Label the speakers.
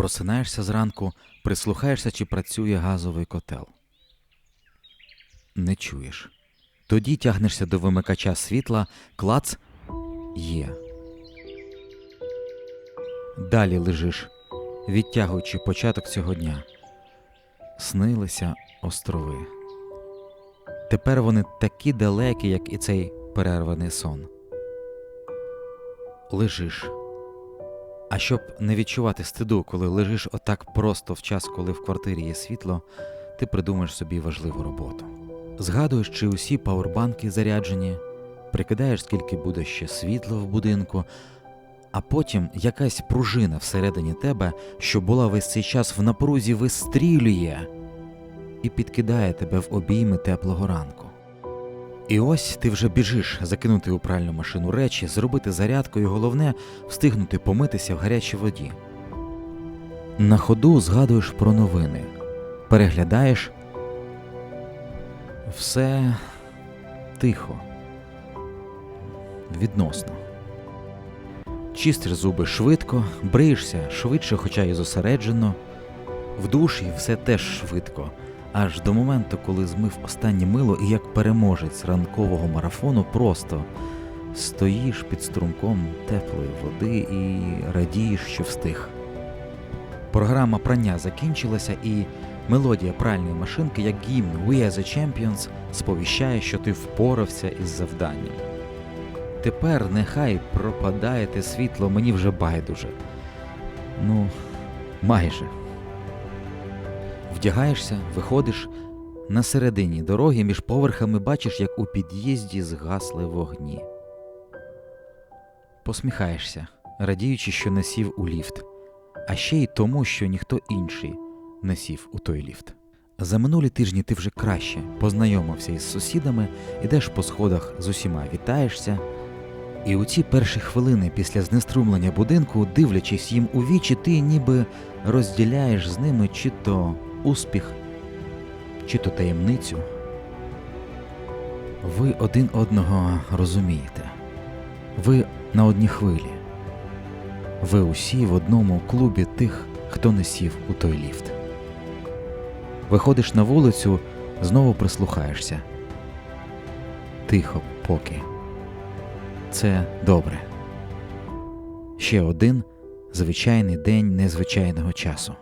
Speaker 1: Просинаєшся зранку, прислухаєшся, чи працює газовий котел. Не чуєш. Тоді тягнешся до вимикача світла, клац є. Далі лежиш, відтягуючи початок цього дня. Снилися острови. Тепер вони такі далекі, як і цей перерваний сон. Лежиш. А щоб не відчувати стиду, коли лежиш отак просто в час, коли в квартирі є світло, ти придумаєш собі важливу роботу. Згадуєш, чи усі пауербанки заряджені, прикидаєш, скільки буде ще світла в будинку, а потім якась пружина всередині тебе, що була весь цей час в напрузі, вистрілює і підкидає тебе в обійми теплого ранку. І ось ти вже біжиш закинути у пральну машину речі, зробити зарядку і головне встигнути помитися в гарячій воді. На ходу згадуєш про новини, переглядаєш все тихо, відносно. Чистиш зуби швидко, бриєшся швидше, хоча й зосереджено. В душі все теж швидко, аж до моменту, коли змив останнє мило і як переможець ранкового марафону просто стоїш під струмком теплої води і радієш, що встиг. Програма прання закінчилася, і мелодія пральної машинки, як гімн We are the Champions, сповіщає, що ти впорався із завданням. Тепер нехай пропадає те світло, мені вже байдуже. Ну, майже. Вдягаєшся, виходиш. На середині дороги між поверхами бачиш, як у під'їзді згасли вогні. Посміхаєшся, радіючи, що не сів у ліфт, а ще й тому, що ніхто інший не сів у той ліфт. За минулі тижні ти вже краще познайомився із сусідами, ідеш по сходах з усіма вітаєшся. І у ці перші хвилини після знеструмлення будинку, дивлячись їм у вічі, ти ніби розділяєш з ними чи то успіх, чи то таємницю. Ви один одного розумієте, ви на одній хвилі, ви усі в одному клубі тих, хто не сів у той ліфт. Виходиш на вулицю, знову прислухаєшся. Тихо, поки. Це добре. Ще один звичайний день незвичайного часу.